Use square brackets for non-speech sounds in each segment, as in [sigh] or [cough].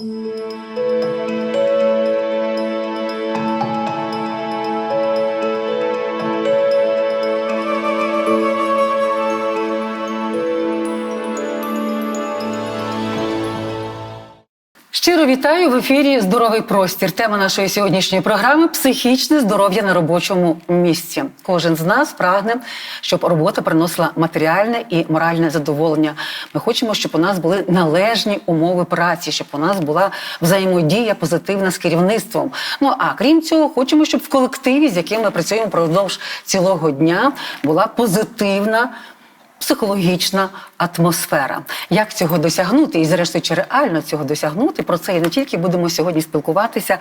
Música Щиро вітаю в ефірі Здоровий простір. Тема нашої сьогоднішньої програми психічне здоров'я на робочому місці. Кожен з нас прагне, щоб робота приносила матеріальне і моральне задоволення. Ми хочемо, щоб у нас були належні умови праці, щоб у нас була взаємодія позитивна з керівництвом. Ну а крім цього, хочемо, щоб в колективі, з яким ми працюємо впродовж цілого дня, була позитивна психологічна атмосфера. Як цього досягнути, і зрештою, чи реально цього досягнути? Про це і не тільки будемо сьогодні спілкуватися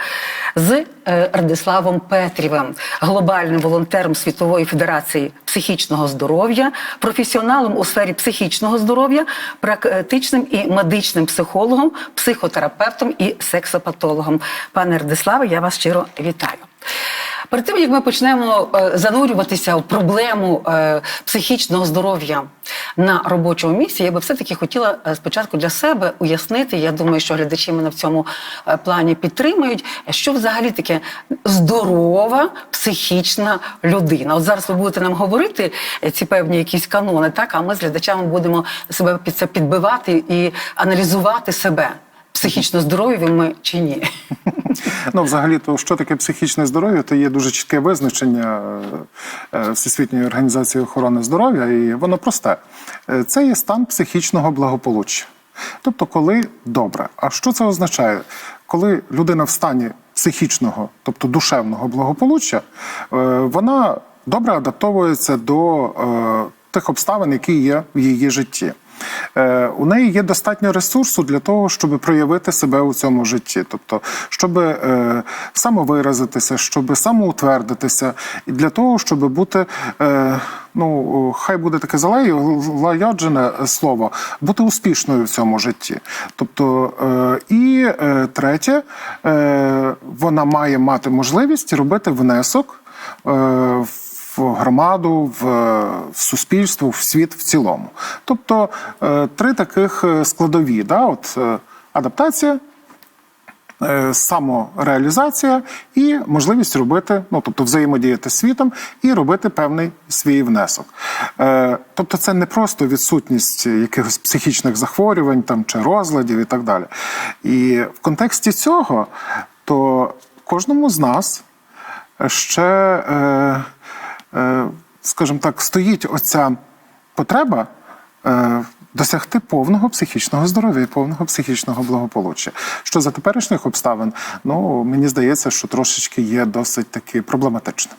з е, Радиславом Петрівим, глобальним волонтером Світової федерації психічного здоров'я, професіоналом у сфері психічного здоров'я, практичним і медичним психологом, психотерапевтом і сексопатологом. Пане Радиславе, я вас щиро вітаю. Перед тим як ми почнемо е, занурюватися в проблему е, психічного здоров'я на робочому місці, я би все-таки хотіла е, спочатку для себе уяснити. Я думаю, що глядачі мене в цьому плані підтримують. Що взагалі таке здорова психічна людина? От зараз ви будете нам говорити ці певні якісь канони, так а ми з глядачами будемо себе під це підбивати і аналізувати себе. Психічно здорові ми чи ні? Ну, взагалі, то що таке психічне здоров'я, то є дуже чітке визначення е, е, Всесвітньої організації охорони здоров'я, і воно просте. Е, Це є стан психічного благополуччя. Тобто, коли добре. А що це означає? Коли людина в стані психічного, тобто душевного благополуччя, вона добре адаптовується до тих обставин, які є в її житті. Е, У неї є достатньо ресурсу для того, щоб проявити себе у цьому житті, тобто, щоб е, самовиразитися, щоб самоутвердитися, і для того, щоб бути, е, ну хай буде таке залагоджене слово, бути успішною в цьому житті. Тобто, і третє, вона має мати можливість робити внесок. Е, в громаду, в, в суспільство, в світ в цілому. Тобто е, три таких е, складові: да? От, е, адаптація, е, самореалізація і можливість робити, ну тобто взаємодіяти з світом і робити певний свій внесок. Е, Тобто, це не просто відсутність якихось психічних захворювань там чи розладів і так далі. І в контексті цього, то кожному з нас ще. Е, скажімо так, стоїть оця потреба досягти повного психічного здоров'я і повного психічного благополуччя. Що за теперішніх обставин, ну мені здається, що трошечки є досить таки проблематичним.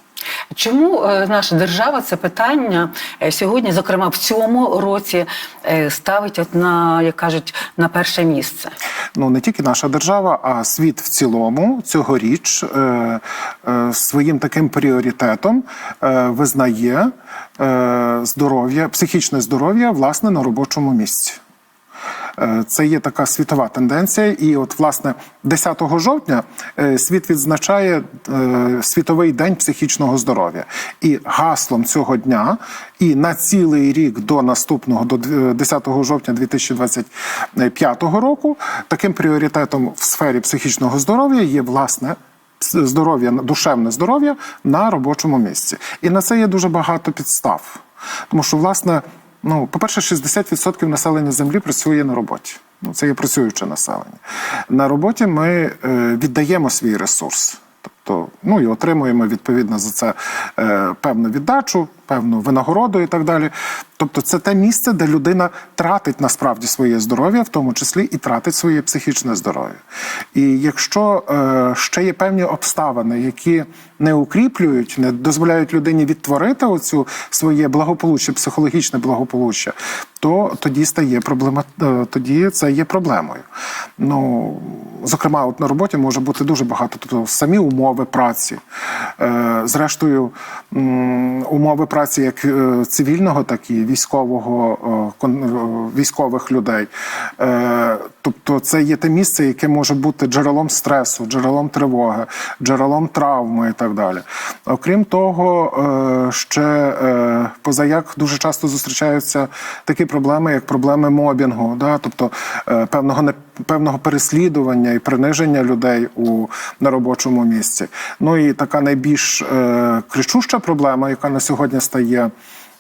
Чому е, наша держава це питання е, сьогодні, зокрема в цьому році, е, ставить от на як кажуть на перше місце? Ну не тільки наша держава, а світ в цілому цьогоріч е, е, своїм таким пріоритетом е, визнає е, здоров'я, психічне здоров'я власне на робочому місці. Е, Це є така світова тенденція, і от власне 10 жовтня е, світ відзначає е, світовий день психічного здоров'я. І гаслом цього дня, і на цілий рік до наступного, до 10 жовтня 2025 року, таким пріоритетом в сфері психічного здоров'я є власне. Здоров'я, душевне здоров'я на робочому місці, і на це є дуже багато підстав, тому що власне Ну, по-перше, 60% населення землі працює на роботі. Ну, це є працююче населення. На роботі ми е, віддаємо свій ресурс. Тобто, ну і отримуємо відповідно за це е, певну віддачу, певну винагороду і так далі. Тобто, це те місце, де людина тратить насправді своє здоров'я, в тому числі і тратить своє психічне здоров'я. І якщо е, ще є певні обставини, які не укріплюють, не дозволяють людині відтворити оцю своє благополуччя, психологічне благополуччя, то тоді стає проблема, е, тоді це є проблемою. Ну, зокрема, от на роботі може бути дуже багато, тобто самі умови праці, е, зрештою, умови праці як е, цивільного, так і військового, е, е, військових людей. Тобто це є те місце, яке може бути джерелом стресу, джерелом тривоги, джерелом травми і так далі. Окрім того, ще позаяк дуже часто зустрічаються такі проблеми, як проблеми мобінгу, да? тобто певного не певного переслідування і приниження людей у на робочому місці. Ну і така найбільш е, кричуща проблема, яка на сьогодні стає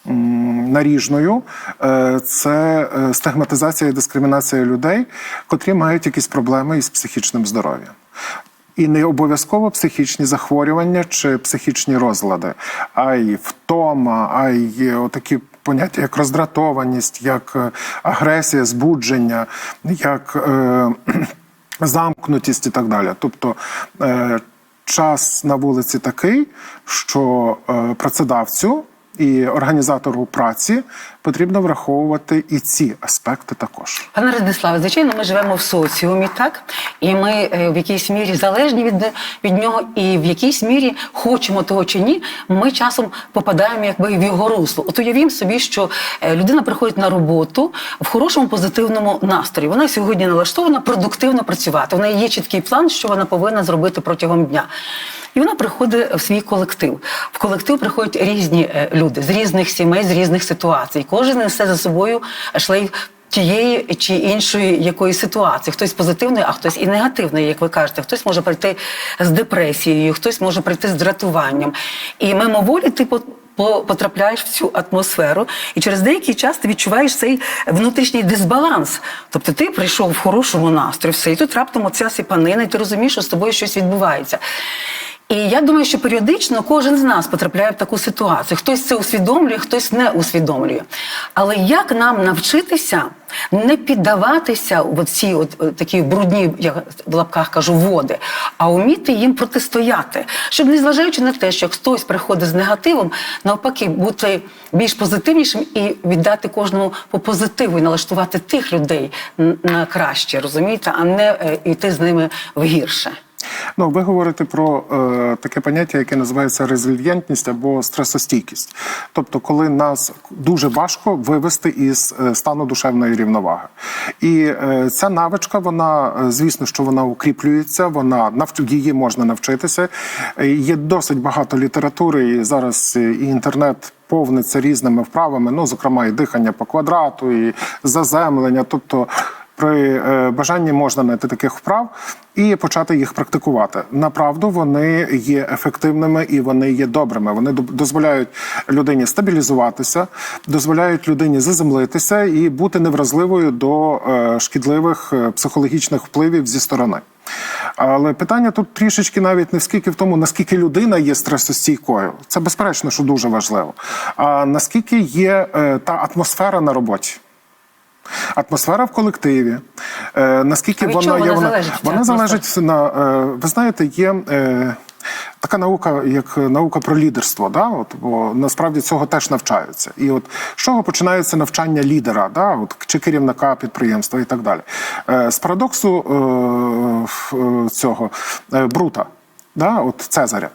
наріжною, е, це е, стигматизація і дискримінація людей, котрі мають якісь проблеми із психічним здоров'ям. І не обов'язково психічні захворювання чи психічні розлади, а й втома, а й такі поняття, як роздратованість, як е, агресія, збудження, як е, [clears throat] замкнутість і так далі. Тобто е, час на вулиці такий, що е, працедавцю і організатору праці потрібно враховувати і ці аспекти також. Пане Радиславе, звичайно, ми живемо в соціумі, так? І ми е, в якійсь мірі залежні від, від нього, і в якійсь мірі хочемо того чи ні, ми часом попадаємо якби в його русло. От уявімо собі, що е, людина приходить на роботу в хорошому позитивному настрої. Вона сьогодні налаштована продуктивно працювати. Неї є чіткий план, що вона повинна зробити протягом дня. І вона приходить в свій колектив. В колектив приходять різні е, люди з різних сімей, з різних ситуацій. Кожен несе за собою шлейф тієї чи іншої якоїсь ситуації. Хтось позитивний, а хтось і негативний, як ви кажете. Хтось може прийти з депресією, хтось може прийти з дратуванням. І мимоволі ти по- по- потрапляєш в цю атмосферу, і через деякий час ти відчуваєш цей внутрішній дисбаланс. Тобто ти прийшов в хорошому настрої, все, і тут раптом оця сипанина, і ти розумієш, що з тобою щось відбувається. І я думаю, що періодично кожен з нас потрапляє в таку ситуацію. Хтось це усвідомлює, хтось не усвідомлює. Але як нам навчитися не піддаватися в ці от, е, такі брудні, я в лапках кажу, води, а вміти їм протистояти, щоб незважаючи на те, що хтось приходить з негативом, навпаки, бути більш позитивнішим і віддати кожному по позитиву і налаштувати тих людей на краще, розумієте, а не е, йти з ними в гірше. Ну, ви говорите про е, таке поняття, яке називається резильєнтність або стресостійкість. Тобто, коли нас дуже важко вивести із е, стану душевної рівноваги. І е, ця навичка, вона, е, звісно, що вона укріплюється, вона навч... її можна навчитися. Е, Є досить багато літератури, і зараз і інтернет. Повниться різними вправами, ну зокрема, і дихання по квадрату, і заземлення. Тобто при е, бажанні можна знайти таких вправ і почати їх практикувати. Направду вони є ефективними і вони є добрими. Вони до- дозволяють людині стабілізуватися, дозволяють людині заземлитися і бути невразливою до е, шкідливих е, психологічних впливів зі сторони. Але питання тут трішечки навіть не скільки в тому, наскільки людина є стресостійкою. Це безперечно, що дуже важливо. А наскільки є та атмосфера на роботі. Атмосфера в колективі. Е, наскільки А від вона чого є, вона вона, залежить, вона залежить на е, ви знаєте, є. Е, Така наука, як наука про лідерство, да, от бо насправді цього теж навчаються. І от з чого починається навчання лідера, да, от чи керівника підприємства і так далі. Е, з парадоксу е, е, цього е, Брута, да, от Цезаря.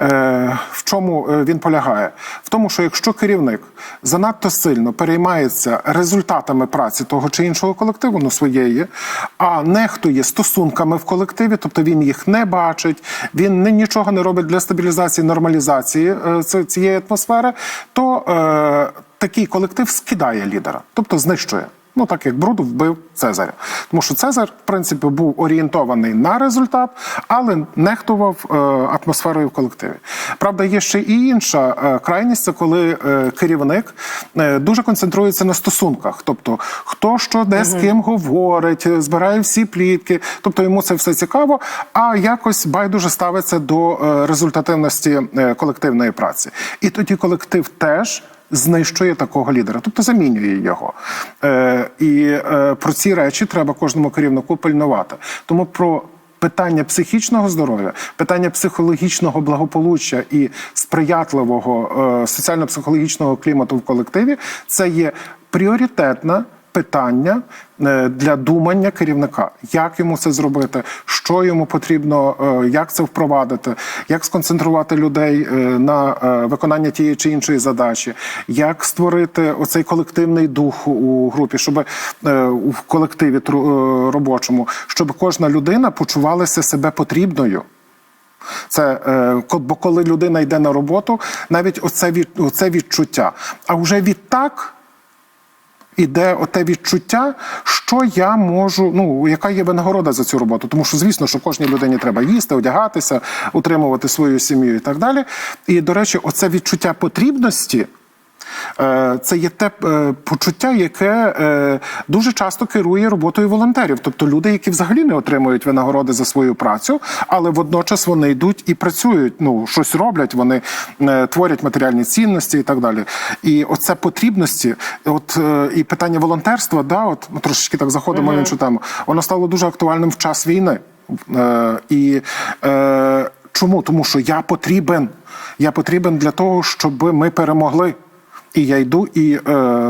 Е, в чому е, він полягає? В тому, що якщо керівник занадто сильно переймається результатами праці того чи іншого колективу, ну своєї, а нехтує стосунками в колективі, тобто він їх не бачить, він не, нічого не робить для стабілізації, нормалізації е, цієї атмосфери, то е, такий колектив скидає лідера, тобто знищує. Ну, так як Бруд вбив Цезаря. Тому що Цезар, в принципі, був орієнтований на результат, але нехтував е, атмосферою в колективі. Правда, є ще і інша е, крайність, це коли е, керівник е, дуже концентрується на стосунках. Тобто, хто що де з ким говорить, е, збирає всі плітки, тобто йому це все цікаво, а якось байдуже ставиться до е, результативності е, колективної праці. І тоді колектив теж знищує такого лідера, тобто замінює його. Е, і е, про ці речі треба кожному керівнику пильнувати. Тому про питання психічного здоров'я, питання психологічного благополуччя і сприятливого е, соціально-психологічного клімату в колективі це є пріоритетна. Питання е, для думання керівника, як йому це зробити, що йому потрібно, е, як це впровадити, як сконцентрувати людей е, на виконання тієї чи іншої задачі, як створити оцей колективний дух у групі, щоб у колективі робочому, щоб кожна людина почувалася себе потрібною. Це бо коли людина йде на роботу, навіть оце, від, оце відчуття. А вже відтак іде оте відчуття, що я можу, ну яка є винагорода за цю роботу. Тому що, звісно, що кожній людині треба їсти, одягатися, утримувати свою сім'ю і так далі. І, до речі, оце відчуття потрібності. Е, Це є те е, почуття, яке е, дуже часто керує роботою волонтерів, тобто люди, які взагалі не отримують винагороди за свою працю, але водночас вони йдуть і працюють. Ну щось роблять, вони творять матеріальні цінності і так далі. І оце потрібності, от і питання волонтерства, да, от ми трошечки так заходимо в іншу тему. Воно стало дуже актуальним в час війни. Е, І е, чому? Тому що я потрібен. Я потрібен для того, щоб ми перемогли. І я йду і е,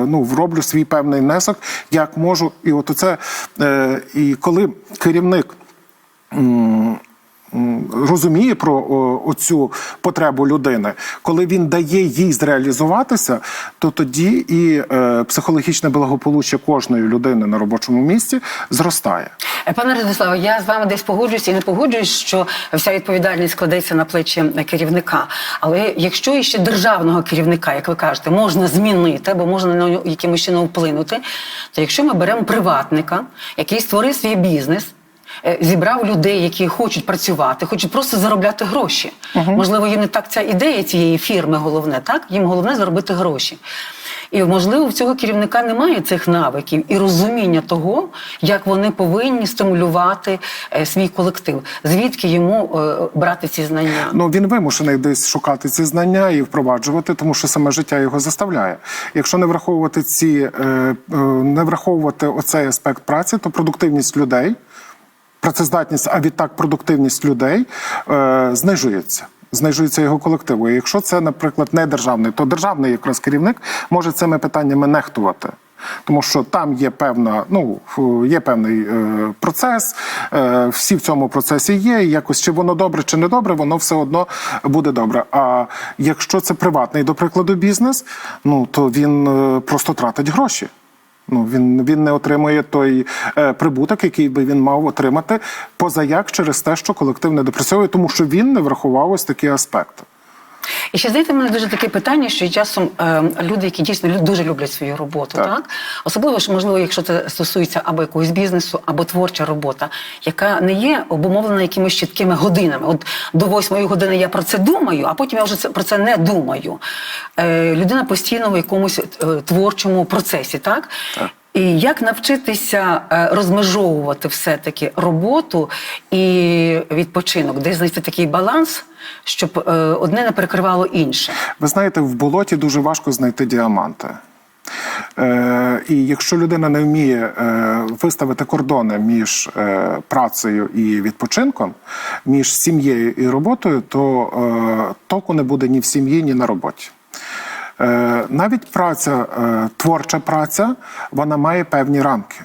ну, роблю свій певний внесок, як можу. І от оце, е, і коли керівник розуміє про оцю потребу людини, коли він дає їй зреалізуватися, то тоді і е, психологічне благополуччя кожної людини на робочому місці зростає. Е, Пане Радиславе, я з вами десь погоджуюсь і не погоджуюсь, що вся відповідальність складеться на плечі керівника. Але якщо іще державного керівника, як ви кажете, можна змінити або можна на нього якимось чином вплинути, то якщо ми беремо приватника, який створив свій бізнес. Е, Зібрав людей, які хочуть працювати, хочуть просто заробляти гроші. Можливо, їм не так ця ідея цієї фірми головне, так їм головне заробити гроші. І можливо, в цього керівника немає цих навиків і розуміння того, як вони повинні стимулювати е, свій колектив, звідки йому е, брати ці знання. Ну він вимушений десь шукати ці знання і впроваджувати, тому що саме життя його заставляє. Якщо не враховувати ці, е, е, не враховувати оцей аспект праці, то продуктивність людей, працездатність, а відтак продуктивність людей е, знижується. Знижується його колективу. І якщо це, наприклад, не державний, то державний якраз керівник може цими питаннями нехтувати. Тому що там є певна, ну є певний е, процес, е, всі в цьому процесі є. І якось чи воно добре, чи не добре, воно все одно буде добре. А якщо це приватний, до прикладу, бізнес, ну то він е, просто тратить гроші. Ну він, він не отримує той е, прибуток, який би він мав отримати, поза як через те, що колектив не допрацьовує, тому що він не врахував ось такі аспекти. І ще знаєте, в мене дуже таке питання, що часом е, люди, які дійсно дуже люблять свою роботу, Так. так. особливо ж можливо, якщо це стосується або якогось бізнесу, або творча робота, яка не є обумовлена якимись чіткими годинами. От до восьмої години я про це думаю, а потім я вже це про це не думаю. Е, людина постійно в якомусь е, творчому процесі, так. Так. І як навчитися е, розмежовувати все-таки роботу і відпочинок, де знайти такий баланс, щоб е, одне не перекривало інше? Ви знаєте, в болоті дуже важко знайти діаманти. Е, і якщо людина не вміє е, виставити кордони між е, працею і відпочинком, між сім'єю і роботою, то е, толку не буде ні в сім'ї, ні на роботі. Е, навіть праця, е, творча праця, вона має певні рамки.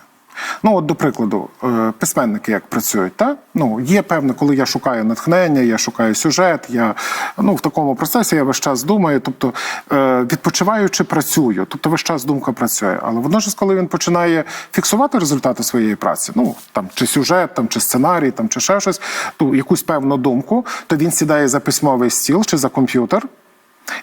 Ну, от, до прикладу, е, письменники як працюють, та? Ну, є певне, коли я шукаю натхнення, я шукаю сюжет, я ну, в такому процесі я весь час думаю, тобто відпочиваючи, працюю, тобто весь час думка працює. Але водночас, коли він починає фіксувати результати своєї праці, ну там чи сюжет, там чи сценарій, там чи ще щось, ту якусь певну думку, то він сідає за письмовий стіл чи за комп'ютер.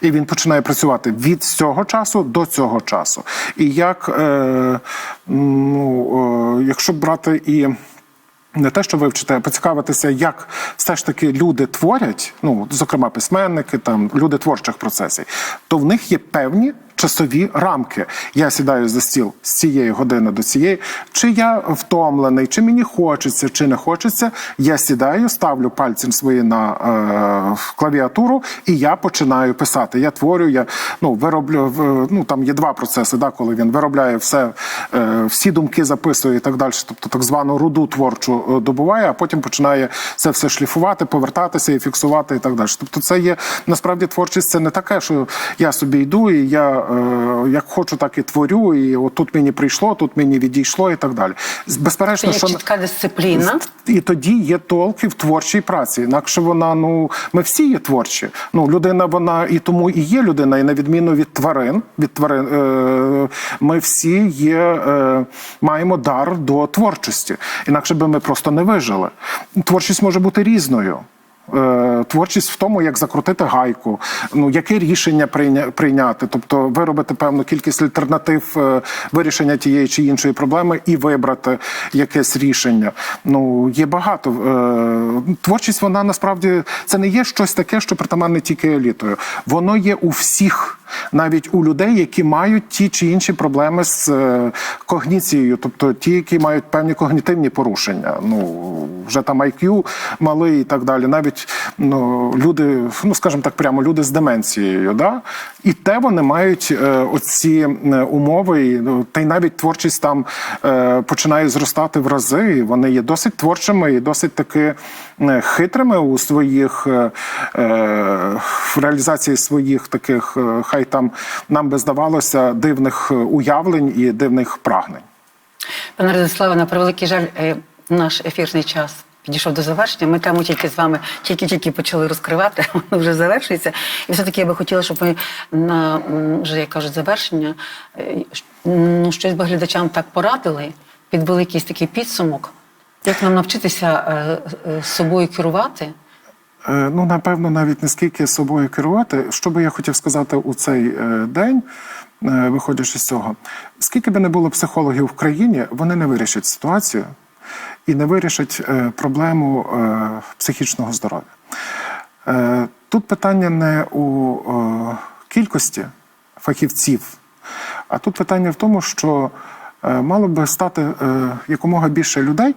І він починає працювати від цього часу до цього часу. І як, е, ну, е, якщо брати і не те, що вивчити, а поцікавитися, як все ж таки люди творять, ну, зокрема, письменники, там, люди творчих процесів, то в них є певні часові рамки. Я сідаю за стіл з цієї години до цієї. Чи я втомлений, чи мені хочеться, чи не хочеться. Я сідаю, ставлю пальці свої на е, клавіатуру, і я починаю писати. Я творю, я ну, вироблю в- ну, там є два процеси, да, коли він виробляє все, е, всі думки записує і так далі. Тобто так звану руду творчу е, добуває, а потім починає це все шліфувати, повертатися і фіксувати, і так далі. Тобто, це є насправді творчість, це не таке, що я собі йду і я як хочу, так і творю, і от тут мені прийшло, тут мені відійшло, і так далі. Безперечно, Це є що чітка дисципліна. і тоді є толк і в творчій праці. Інакше вона, ну ми всі є творчі. Ну, людина, вона і тому і є людина, і на відміну від тварин, від тварин, е, ми всі є, е, маємо дар до творчості. Інакше би ми просто не вижили. Творчість може бути різною. Е, Творчість в тому, як закрутити гайку, ну яке рішення прийня- прийняти, тобто виробити певну кількість альтернатив е, вирішення тієї чи іншої проблеми і вибрати якесь рішення. Ну є багато. Е, Творчість вона насправді це не є щось таке, що притаманне тільки елітою. Воно є у всіх, навіть у людей, які мають ті чи інші проблеми з е, когніцією, тобто ті, які мають певні когнітивні порушення. Ну вже там IQ малий і так далі. Навіть ну, люди, ну скажімо так, прямо люди з деменцією, да? і те вони мають е, оці е, умови, ну, та й навіть творчість там починає зростати в рази. Вони є досить творчими і досить таки хитрими у своїх е, е, в реалізації своїх таких, е, хай там нам би здавалося, дивних е, уявлень і дивних прагнень. Пане Радиславе, на превеликий жаль, е, наш ефірний час підійшов до завершення. Ми тему тільки з вами тільки-тільки почали розкривати, [laughs] воно вже завершується. І все-таки я би хотіла, щоб ми на вже, як кажуть, завершення е, ну, щось би глядачам так порадили, підвели якийсь такий підсумок. Як нам навчитися е, е, з собою керувати? Е, Ну, напевно, навіть не скільки собою керувати. Що би я хотів сказати у цей день, виходячи з цього, скільки би не було психологів в країні, вони не вирішать ситуацію і не вирішать проблему психічного здоров'я. Тут питання не у кількості фахівців, а тут питання в тому, що мало би стати якомога більше людей,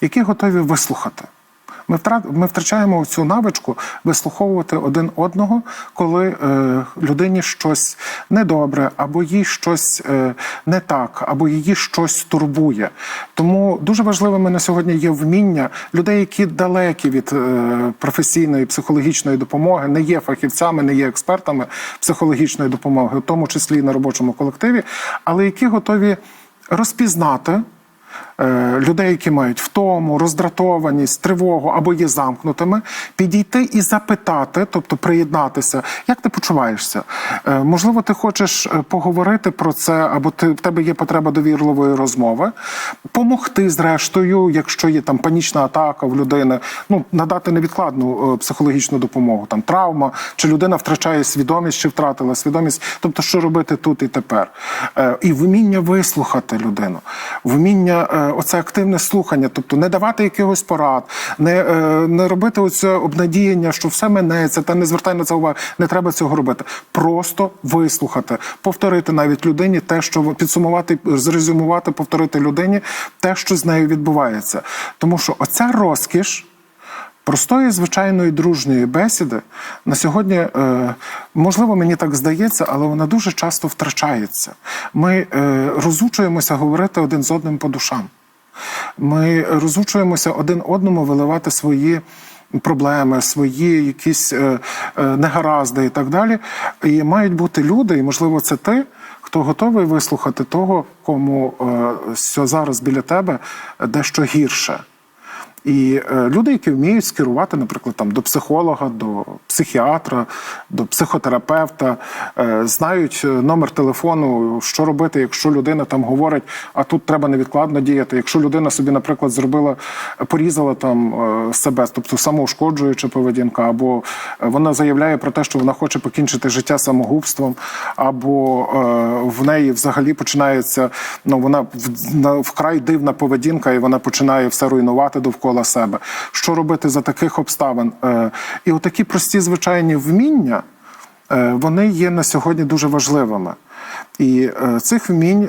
які готові вислухати. Ми втра- ми втрачаємо цю навичку вислуховувати один одного, коли е, людині щось недобре, або їй щось е, не так, або її щось турбує. Тому дуже важливими на сьогодні є вміння людей, які далекі від е, професійної психологічної допомоги, не є фахівцями, не є експертами психологічної допомоги, в тому числі і на робочому колективі, але які готові розпізнати людей, які мають втому, роздратованість, тривогу або є замкнутими, підійти і запитати, тобто приєднатися, як ти почуваєшся? Е, Можливо, ти хочеш е, поговорити про це, або ти, в тебе є потреба довірливої розмови, помогти зрештою, якщо є там панічна атака в людини, ну надати невідкладну е, психологічну допомогу, там травма, чи людина втрачає свідомість, чи втратила свідомість, тобто що робити тут і тепер. Е, І вміння вислухати людину, вміння е, оце активне слухання, тобто не давати якихось порад, не, е, не робити оце обнадіяння, що все минеться, та не звертай на це увагу. Не треба цього робити. Просто вислухати, повторити навіть людині те, що підсумувати, зрезюмувати, повторити людині те, що з нею відбувається. Тому що оця розкіш. Простої, звичайної дружньої бесіди на сьогодні, е, можливо, мені так здається, але вона дуже часто втрачається. Ми е, розучуємося говорити один з одним по душам. Ми розучуємося один одному виливати свої проблеми, свої якісь е, е, негаразди і так далі. І мають бути люди, і можливо, це ти, хто готовий вислухати того, кому е, що зараз біля тебе дещо гірше. І е, люди, які вміють скерувати, наприклад, там до психолога, до психіатра, до психотерапевта, е, знають е, номер телефону, що робити, якщо людина там говорить, а тут треба невідкладно діяти. Якщо людина собі, наприклад, зробила, порізала там себе, тобто самоушкоджуюча поведінка, або вона заявляє про те, що вона хоче покінчити життя самогубством, або в неї взагалі починається ну вона вкрай дивна поведінка, і вона починає все руйнувати довкола себе. Що робити за таких обставин? Е, І отакі прості звичайні вміння. е, Вони є на сьогодні дуже важливими. І е, цих вмінь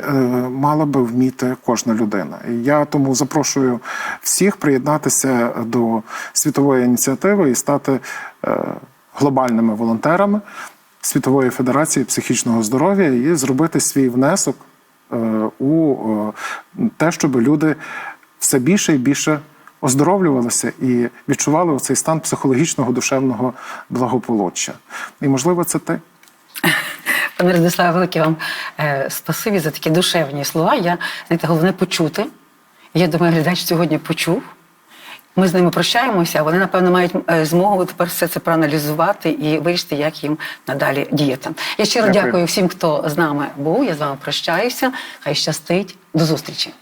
мала би вміти кожна людина. І я тому запрошую всіх приєднатися до світової ініціативи і стати глобальними волонтерами Світової федерації психічного здоров'я і зробити свій внесок у те, щоб люди все більше і більше оздоровлювалися і відчували цей стан психологічного душевного благополуччя. І можливо, це ти. Пане Радиславе, велике вам е, спасибі за такі душевні слова. Я знаєте, головне почути. Я думаю, глядач сьогодні почув. Ми з ними прощаємося, а вони, напевно, мають е, змогу тепер все це проаналізувати і вирішити, як їм надалі діяти. Я щиро Дякую. дякую всім, хто з нами був. Я з вами прощаюся. Хай щастить. До зустрічі.